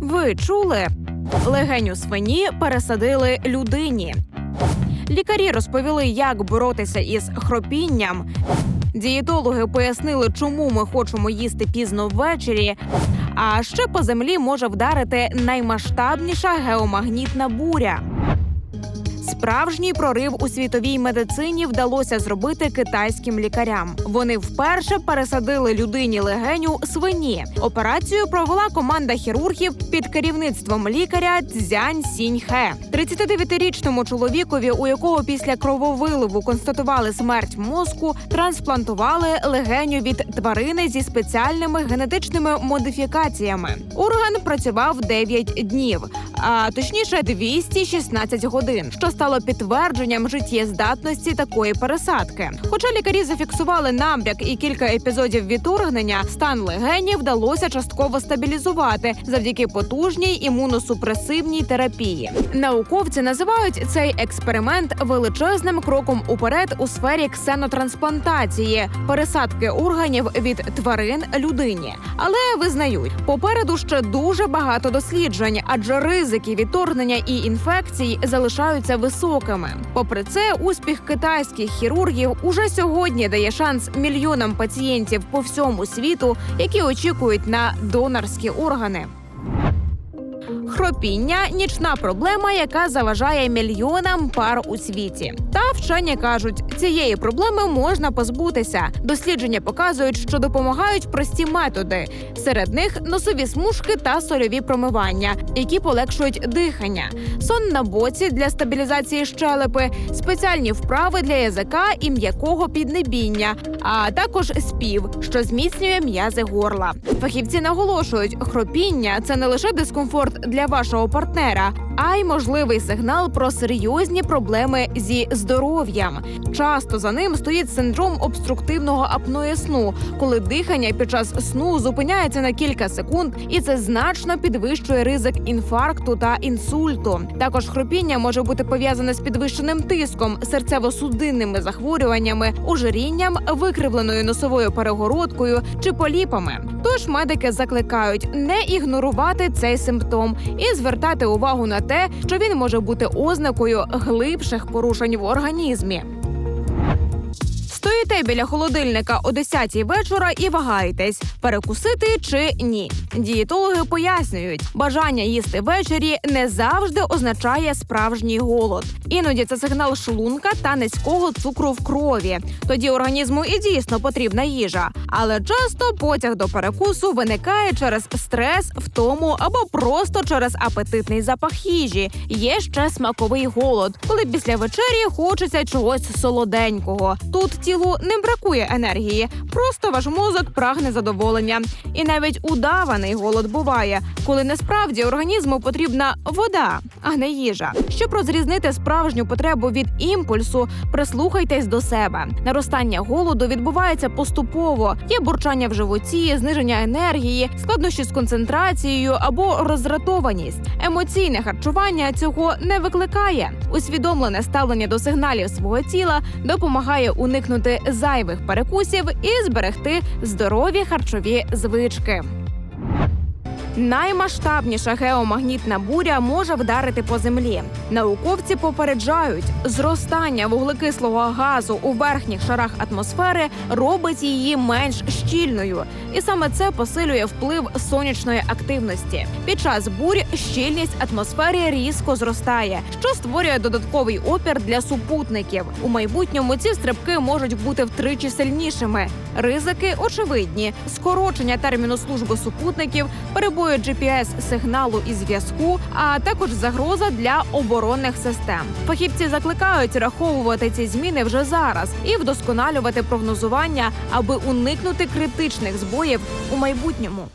Ви чули? Легеню свині пересадили людині. Лікарі розповіли, як боротися із хропінням. Дієтологи пояснили, чому ми хочемо їсти пізно ввечері. А ще по землі може вдарити наймасштабніша геомагнітна буря. Справжній прорив у світовій медицині вдалося зробити китайським лікарям. Вони вперше пересадили людині легеню свині. Операцію провела команда хірургів під керівництвом лікаря Цзянь Сіньхе. 39-річному чоловікові, у якого після крововиливу констатували смерть мозку, трансплантували легеню від тварини зі спеціальними генетичними модифікаціями. Орган працював 9 днів, а точніше 216 годин, що стало підтвердженням життєздатності такої пересадки. Хоча лікарі зафіксували набряк і кілька епізодів відторгнення, стан легені вдалося частково стабілізувати завдяки потужній імуносупресивній терапії. Науковці називають цей експеримент величезним кроком уперед у сфері ксенотрансплантації, пересадки органів від тварин людині. Але визнають, попереду ще дуже багато досліджень, адже ризики відторгнення і інфекцій залишаються високими. Попри це, успіх китайських хірургів уже сьогодні дає шанс мільйонам пацієнтів по всьому світу, які очікують на донорські органи. Хропіння нічна проблема, яка заважає мільйонам пар у світі. Та вчені кажуть, цієї проблеми можна позбутися. Дослідження показують, що допомагають прості методи. Серед них носові смужки та сольові промивання, які полегшують дихання, сон на боці для стабілізації щелепи, спеціальні вправи для язика і м'якого піднебіння, а також спів, що зміцнює м'язи горла. Фахівці наголошують, хропіння це не лише дискомфорт для вашого партнера, а й можливий сигнал про серйозні проблеми зі здоров'ям. Часто за ним стоїть синдром обструктивного апноє сну, коли дихання під час сну зупиняється на кілька секунд, і це значно підвищує ризик інфаркту та інсульту. Також хропіння може бути пов'язане з підвищеним тиском, серцево-судинними захворюваннями, ожирінням, викривленою носовою перегородкою чи поліпами. Тож медики закликають не ігнорувати цей симптом і звертати увагу на те, що він може бути ознакою глибших порушень в організмі. Стоїте біля холодильника о 10 вечора і вагаєтесь, перекусити чи ні. Дієтологи пояснюють, бажання їсти ввечері не завжди означає справжній голод. Іноді це сигнал шлунка та низького цукру в крові. Тоді організму і дійсно потрібна їжа. Але часто потяг до перекусу виникає через стрес, втому або просто через апетитний запах їжі. Є ще смаковий голод, коли після вечері хочеться чогось солоденького. Тут тілу не бракує енергії, просто ваш мозок прагне задоволення. І навіть удаваний голод буває, коли насправді організму потрібна вода, а не їжа. Щоб розрізнити справжню потребу від імпульсу, прислухайтесь до себе. Наростання голоду відбувається поступово. Є бурчання в животі, зниження енергії, складнощі з концентрацією або роздратованість. Емоційне харчування цього не викликає. Усвідомлене ставлення до сигналів свого тіла допомагає уникнути зайвих перекусів і зберегти здорові харчові звички. Наймасштабніша геомагнітна буря може вдарити по землі. Науковці попереджають, зростання вуглекислого газу у верхніх шарах атмосфери робить її менш щільною, і саме це посилює вплив сонячної активності. Під час бурь щільність атмосфери різко зростає, що створює додатковий опір для супутників. У майбутньому ці стрибки можуть бути втричі сильнішими. Ризики очевидні: скорочення терміну служби супутників, перебої GPS сигналу і зв'язку, а також загроза для оборонних систем. Фахівці закликають раховувати ці зміни вже зараз і вдосконалювати прогнозування, аби уникнути критичних збоїв у майбутньому.